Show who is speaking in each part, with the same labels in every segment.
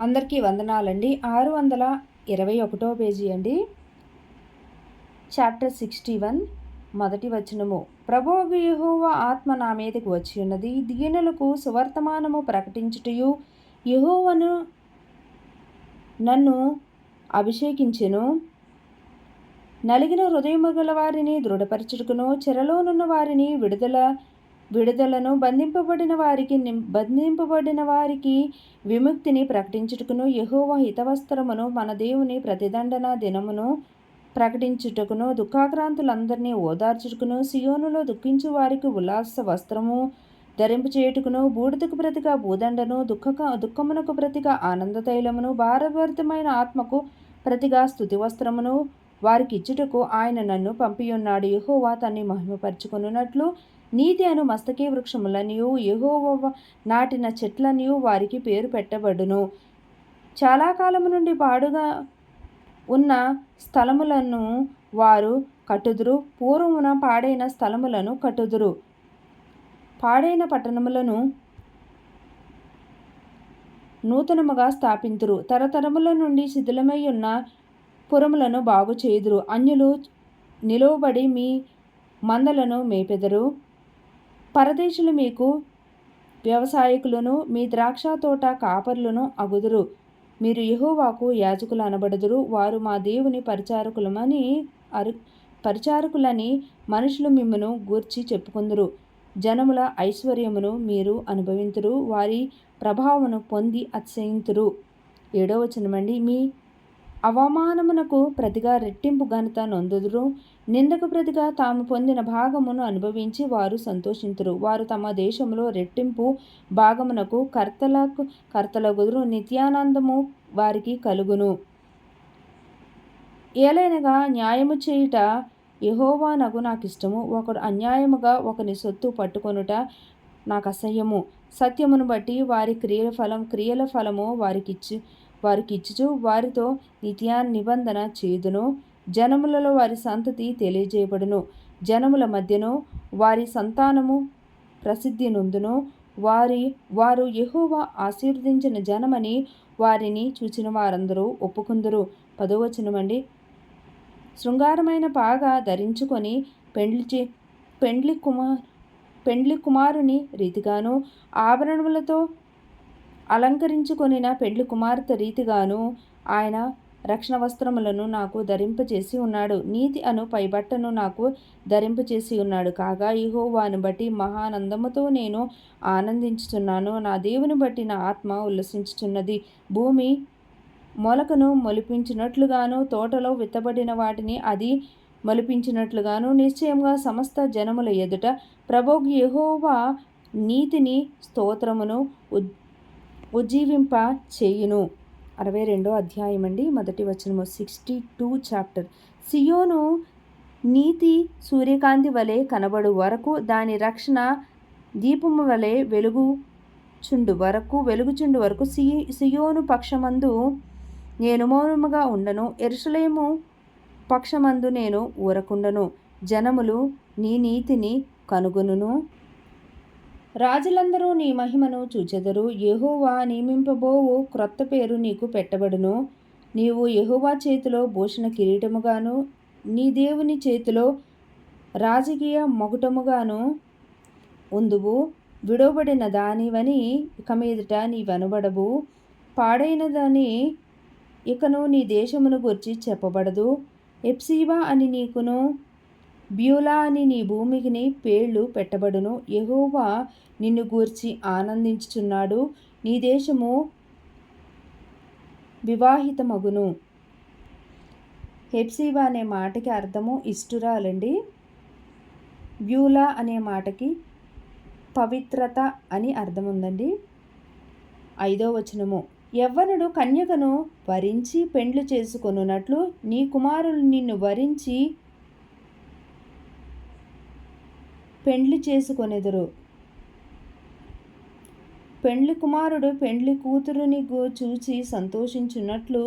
Speaker 1: అందరికీ వందనాలండి. ఆరు వందల ఇరవై ఒకటో పేజీ అండి. చాప్టర్ సిక్స్టీ వన్ మొదటి వచనము. ప్రభోగయహోవ ఆత్మ నా మీదకు వచ్చి ఉన్నది. దీనులకు సువర్తమానము ప్రకటించుటయు యహోవను నన్ను అభిషేకించెను. నలిగిన హృదయము గల వారిని దృఢపరచుటకును చెరలోనున్న వారిని విడుదల విడుదలను బంధింపబడిన వారికి బంధింపబడిన వారికి విముక్తిని ప్రకటించుటకును యహోవ హితవస్త్రమును మన దేవుని ప్రతిదండన దినమును ప్రకటించుటకును దుఃఖాక్రాంతులందరినీ ఓదార్చుటకును సియోనులో దుఃఖించు వారికి ఉల్లాస వస్త్రము ధరింపు చేయుటకును బూడిదకు ప్రతిగా భూదండను దుఃఖ దుఃఖమునకు ప్రతిగా ఆనంద తైలమును భారభరితమైన ఆత్మకు ప్రతిగా స్థుతి వస్త్రమును వారికి ఇచ్చుటకు ఆయన నన్ను పంపియున్నాడు. యహోవా తన్ని మహిమపరుచుకున్నట్లు నీతి అను మస్తకీ వృక్షములనియు యహోవ నాటిన చెట్లనియు వారికి పేరు పెట్టబడును. చాలా కాలము నుండి పాడుగా ఉన్న స్థలములను వారు కట్టుదురు. పూర్వమున పాడైన స్థలములను కట్టుదురు. పాడైన పట్టణములను నూతనముగా స్థాపింతురు. తరతరముల నుండి శిథిలమై ఉన్న పురములను బాగు చేయుదురు అన్యులు నిలువబడి మీ మందలను మేపెదరు. పరదేశులు మీకు వ్యవసాయకులను మీ ద్రాక్ష తోట కాపర్లను అగుదురు. మీరు యహోవాకు యాజకులు అనబడుదురు. వారు మా దేవుని పరిచారకులమని అరు పరిచారకులని మనుషులు మిమ్మను గూర్చి చెప్పుకుందరు. జనముల ఐశ్వర్యమును మీరు అనుభవింతురు. వారి ప్రభావమును పొంది అతిశయింతురు. ఏడో వచనమండి. మీ అవమానమునకు ప్రతిగా రెట్టింపు ఘనత నొందుదురు. నిందకు ప్రతిగా తాము పొందిన భాగమును అనుభవించి వారు సంతోషింతురు. వారు తమ దేశంలో రెట్టింపు భాగమునకు కర్తలకు కర్తలగుదురు. నిత్యానందము వారికి కలుగును. ఏలైనగా న్యాయము చేయుట యహోవా నగు నాకు ఇష్టము ఒకడు అన్యాయముగా ఒకని సొత్తు పట్టుకొనుట నాకు అసహ్యము సత్యమును బట్టి వారి క్రియల ఫలం క్రియల ఫలము వారికిచ్చు. వారికి ఇచ్చుచు వారితో నిత్యా నిబంధన చేదును జనములలో వారి సంతతి తెలియజేయబడును. జనముల మధ్యను వారి సంతానము ప్రసిద్ధి నొందును వారి వారు యహోవా ఆశీర్వదించిన జనమని వారిని చూచిన వారందరూ ఒప్పుకుందరు పదవచనమండి శృంగారమైన పాగా ధరించుకొని పెండ్లి చే పెండ్లి కుమార్ పెండ్లి కుమారుని రీతిగాను ఆభరణములతో అలంకరించుకొనిన పెండ్లి కుమార్తె రీతిగాను ఆయన రక్షణ వస్త్రములను నాకు ధరింపచేసి ఉన్నాడు. నీతి అను పైబట్టను నాకు ధరింపచేసి ఉన్నాడు. కాగా ఇహోవాను బట్టి మహానందముతో నేను ఆనందించుతున్నాను నా దేవుని బట్టి నా ఆత్మ ఉల్లసించుచున్నది. భూమి మొలకను మొలిపించినట్లుగాను తోటలో విత్తబడిన వాటిని అది మొలిపించినట్లుగాను నిశ్చయంగా సమస్త జనముల ఎదుట ప్రభోగ్ యహోవా నీతిని స్తోత్రమును ఉజ్జీవింప చేయును. అరవై రెండో అధ్యాయం అండి. మొదటి వచనము సిక్స్టీ టూ చాప్టర్ సియోను నీతి సూర్యకాంతి వలె కనబడు. వరకు దాని రక్షణ దీపము వలె వెలుగు చుండు వరకు వెలుగుచుండు వరకు సి సియోను పక్షమందు నేను మౌనముగా ఉండను. ఎరుసలేము పక్షమందు నేను ఊరకుండను. జనములు నీ నీతిని కనుగొనును. రాజులందరూ నీ మహిమను చూచెదరు. యహోవా నియమింపబోవు క్రొత్త పేరు నీకు పెట్టబడును. నీవు యహోవా చేతిలో భూషణ కిరీటముగాను నీ దేవుని చేతిలో రాజకీయ మొగుటముగాను ఉందువు. విడవబడిన దానివని ఇక మీదట నీవనబడవు పాడైనదని ఇకను నీ దేశమును గురించి చెప్పబడదు. ఎప్సీవా అని నీకును బ్యూలా అని నీ భూమికిని పేర్లు పెట్టబడును. ఎహోవా నిన్ను గూర్చి ఆనందించుచున్నాడు. నీ దేశము వివాహితమగును. హెప్సీవా అనే మాటకి అర్థము ఇష్టురాలండి. బ్యూలా అనే మాటకి పవిత్రత అని అర్థం ఉందండి ఐదో వచనము. యవ్వనుడు కన్యకను వరించి పెండ్లు చేసుకొనున్నట్లు నీ కుమారులు నిన్ను వరించి పెండ్లి చేసుకొనెదరు. పెండ్లి కుమారుడు పెండ్లి కూతురుని చూచి సంతోషించున్నట్లు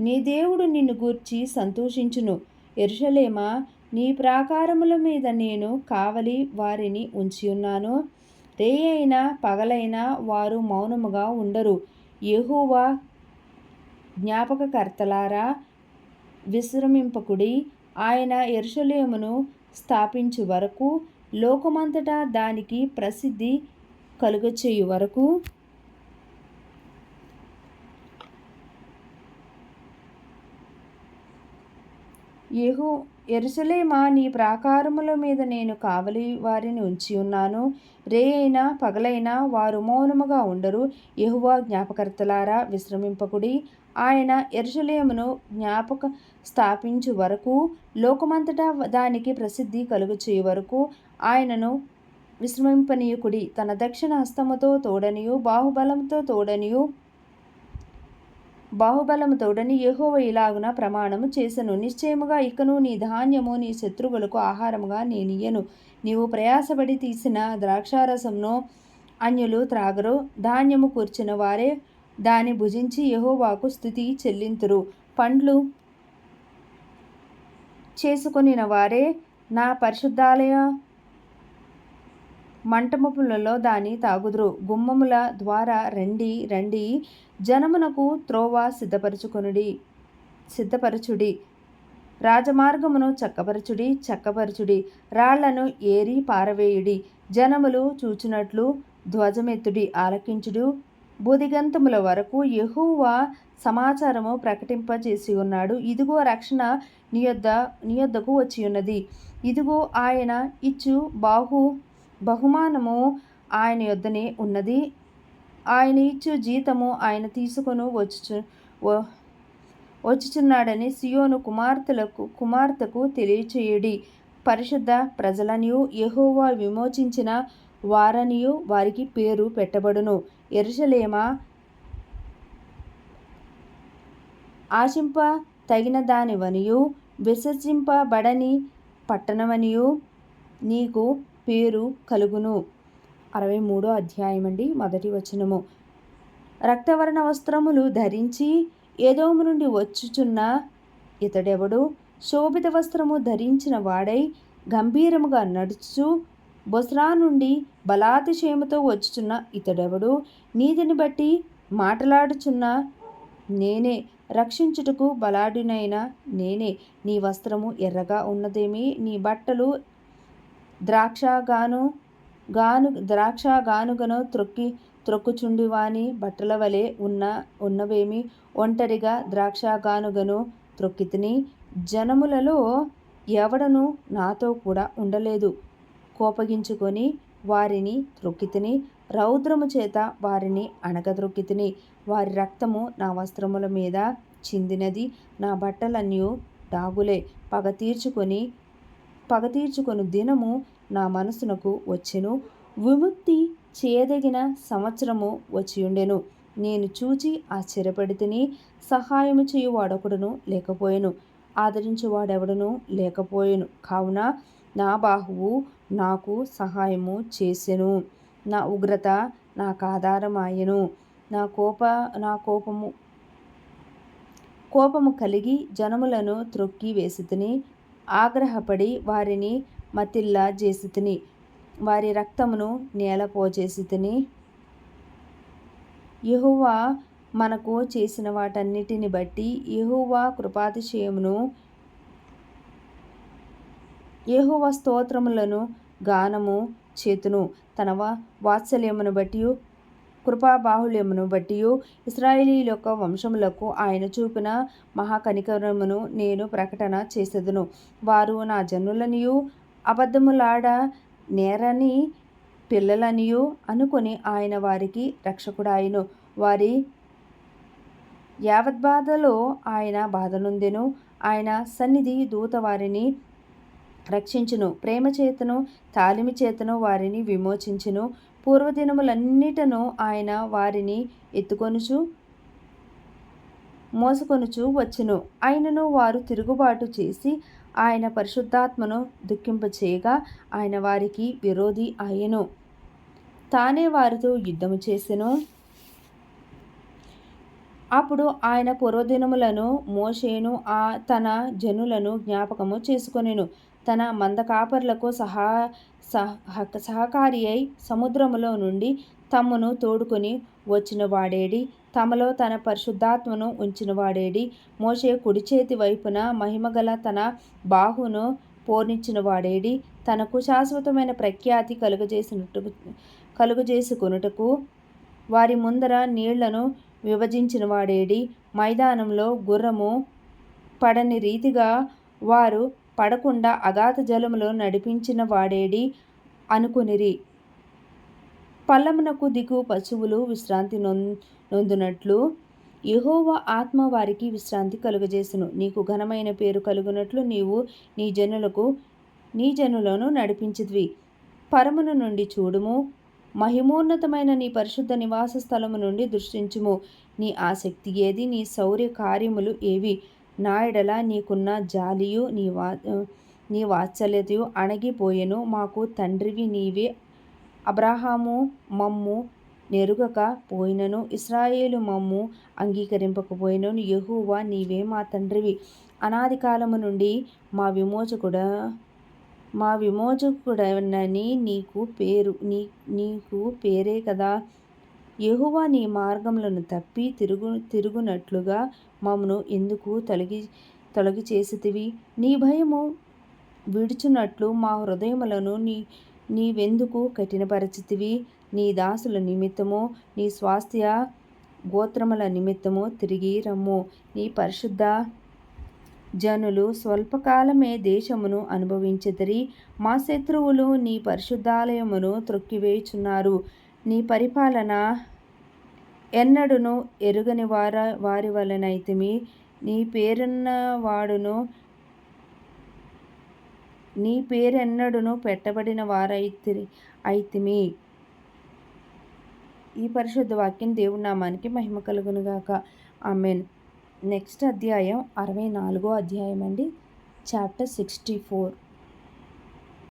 Speaker 1: నీ దేవుడు నిన్ను గూర్చి సంతోషించును. ఎరుషలేమా నీ ప్రాకారముల మీద నేను కావలి వారిని ఉంచి ఉన్నాను రే అయినా పగలైనా వారు మౌనముగా ఉండరు. యెహోవా జ్ఞాపకకర్తలారా విశ్రమింపకుడి. ఆయన ఎరుషలేమును స్థాపించు వరకు లోకమంతటా దానికి ప్రసిద్ధి కలుగచేయు వరకు. యెహూ ఎరుసలేమా నీ ప్రాకారముల మీద నేను కావలి వారిని ఉంచి ఉన్నాను. రే అయినా పగలైనా వారు మౌనముగా ఉండరు. ఎహువా జ్ఞాపకర్తలారా విశ్రమింపకుడి. ఆయన ఎరుషలేమును జ్ఞాపక స్థాపించు వరకు లోకమంతటా దానికి ప్రసిద్ధి కలుగు చేయు వరకు ఆయనను విశ్రమింపనీయుకుడి. తన దక్షిణ హస్తముతో తోడనియు బాహుబలంతో తోడనియు బాహుబలము తోడని యహోవ ఇలాగున ప్రమాణము చేసను. నిశ్చయముగా ఇకను నీ ధాన్యము నీ శత్రువులకు ఆహారముగా నేనియ్యను నీవు ప్రయాసపడి తీసిన ద్రాక్షారసమును అన్యులు త్రాగరు. ధాన్యము కూర్చిన వారే దాని భుజించి యహోవాకు స్థుతి చెల్లింతురు. పండ్లు చేసుకొనిన వారే నా పరిశుద్ధాలయ మంటపములలో దాని తాగుదురు. గుమ్మముల ద్వారా రండి రండి. జనమునకు త్రోవ సిద్ధపరచుకొనుడి సిద్ధపరచుడి. రాజమార్గమును చక్కపరచుడి చక్కపరచుడి. రాళ్ళను ఏరి పారవేయుడి. జనములు చూచినట్లు ధ్వజమెత్తుడి ఆలకించుడు. బుధిగంతముల వరకు ఎహూవా సమాచారము ప్రకటింపజేసి ఉన్నాడు. ఇదిగో రక్షణ నీ నియొద్దకు వచ్చి ఉన్నది. ఇదిగో ఆయన ఇచ్చు బాహు బహుమానము ఆయన యొద్దనే ఉన్నది. ఆయన ఇచ్చు జీతము ఆయన తీసుకొని వచ్చుచు వచ్చుచున్నాడని సియోను కుమార్తెలకు కుమార్తెకు తెలియచేయడి. పరిశుద్ధ ప్రజలనియు ఎహోవా విమోచించిన వారనియు వారికి పేరు పెట్టబడును. ఎరుషలేమా? ఆశింప తగిన దానివనియు విశ్వసింపబడని పట్టణమనియు నీకు పేరు కలుగును. అరవై మూడో అధ్యాయం అండి మొదటి వచనము. రక్తవర్ణ వస్త్రములు ధరించి ఏదోము నుండి వచ్చుచున్న ఇతడెవడు? శోభిత వస్త్రము ధరించిన వాడై గంభీరముగా నడుచు బొస్రా నుండి బలాతిశయముతో వచ్చుచున్న ఇతడెవడు? నీతిని బట్టి మాట్లాడుచున్న నేనే. రక్షించుటకు బలాడునైన నేనే. నీ వస్త్రము ఎర్రగా ఉన్నదేమి? నీ బట్టలు ద్రాక్షగాను గాను గాను ద్రాక్ష గానుగను త్రొక్కి త్రొక్కుచుండివాని బట్టల వలె ఉన్న ఉన్నవేమి? ఒంటరిగా ద్రాక్ష గానుగను త్రొక్కితిని. జనములలో ఎవడను నాతో కూడా ఉండలేదు. కోపగించుకొని వారిని త్రొక్కితిని. రౌద్రము చేత వారిని అణగద్రొక్కితిని వారి రక్తము నా వస్త్రముల మీద చిందినది. నా బట్టలన్నీ డాగులే. పగ తీర్చుకొని పగ తీర్చుకొని దినము నా మనసునకు వచ్చెను. విముక్తి చేయదగిన సంవత్సరము వచ్చియుండెను. నేను చూచి ఆశ్చర్యపడితిని. సహాయము చేయువాడొకడును లేకపోయెను. ఆదరించేవాడెవడను లేకపోయెను. కావున నా బాహువు నాకు సహాయము చేసెను. నా ఉగ్రత నాకు ఆధారమాయెను. నా కోప నా కోపము కోపము కలిగి జనములను త్రొక్కి వేసితిని. ఆగ్రహపడి వారిని మతిల్లా చేసితిని. వారి రక్తమును నేలపోచేసితిని యహువా మనకు చేసిన వాటన్నిటిని బట్టి యహువా కృపాతిశయమును యెహోవా స్తోత్రములను గానము చేతును తన వాత్సల్యమును బట్టి కృపాబాహుళ్యమును బట్టి ఇస్రాయేలీల యొక్క వంశములకు ఆయన చూపిన మహాకనికరమును నేను ప్రకటన చేసేదను. వారు నా జనులనియు అబద్ధములాడ నేరని పిల్లలనియు అనుకొని ఆయన వారికి రక్షకుడాయను. వారి యావద్బాధలో ఆయన బాధనుందెను ఆయన సన్నిధి దూత వారిని రక్షించును. ప్రేమ చేతను తాలిమి చేతను వారిని విమోచించును. పూర్వదినములన్నిటను ఆయన వారిని ఎత్తుకొనుచు మోసుకొనుచు వచ్చును. ఆయనను వారు తిరుగుబాటు చేసి ఆయన పరిశుద్ధాత్మను దుఃఖింపచేయగా ఆయన వారికి విరోధి అయ్యను. తానే వారితో యుద్ధము చేసెను. అప్పుడు ఆయన పూర్వదినములను మోషేను ఆ తన జనులను జ్ఞాపకము చేసుకొనెను. తన మందకాపర్లకు సహా సహ సహకారి అయి సముద్రములో నుండి తమ్మును తోడుకొని వచ్చిన వాడేడి తమలో తన పరిశుద్ధాత్మను ఉంచిన వాడేడి మోషే కుడి చేతి వైపున మహిమగల తన బాహును పోర్ణించిన వాడేడి తనకు శాశ్వతమైన ప్రఖ్యాతి కలుగజేసినట్టు కలుగజేసుకొనుటకు వారి ముందర నీళ్ళను విభజించిన వాడేడి మైదానంలో గుర్రము పడని రీతిగా వారు పడకుండా అగాధ జలములో నడిపించిన వాడేడి అనుకునిరి. పల్లమునకు దిగు పశువులు విశ్రాంతి నొందునట్లు. యహోవ ఆత్మ వారికి విశ్రాంతి కలుగజేసును. నీకు ఘనమైన పేరు కలుగునట్లు నీవు నీ జనులకు నీ జనులను నడిపించిద్వి పరమును నుండి చూడుము. మహిమోన్నతమైన నీ పరిశుద్ధ నివాస స్థలము నుండి దృష్టించుము. నీ ఆసక్తి ఏది? నీ శౌర్య కార్యములు ఏవి? నాయడల నీకున్న జాలియు నీ వా నీ వాత్సల్యతయు అణగిపోయెను. మాకు తండ్రివి నీవే. అబ్రహాము మమ్ము నెరుగక పోయినను. ఇస్రాయేలు మమ్ము అంగీకరింపకపోయినను. యహూవా నీవే మా తండ్రివి. అనాది కాలము నుండి మా విమోచకుడ మా విమోచకుడనని నీకు పేరు నీ నీకు పేరే కదా. యహువా నీ మార్గములను తప్పి తిరుగు తిరుగునట్లుగా మమ్మను ఎందుకు తొలగి తొలగి చేసితివి నీ భయము విడుచున్నట్లు మా హృదయములను నీ నీవెందుకు కఠినపరచితివి? నీ దాసుల నిమిత్తము నీ స్వాస్థ్య గోత్రముల నిమిత్తము తిరిగి రమ్ము. నీ పరిశుద్ధ జనులు స్వల్పకాలమే దేశమును అనుభవించదరి మా శత్రువులు నీ పరిశుద్ధాలయమును త్రొక్కివేయుచున్నారు. నీ పరిపాలన ఎన్నడును ఎరుగని వార వారి వలనైతిమి నీ పేరున్న వాడును నీ పేరెన్నడును పెట్టబడిన వారైతి అయితిమి. ఈ పరిశుద్ధ వాక్యం దేవుడు నామానికి మహిమ కలుగునుగాక. ఆమెన్. నెక్స్ట్ అధ్యాయం అరవై నాలుగో అధ్యాయం అండి చాప్టర్ సిక్స్టీ ఫోర్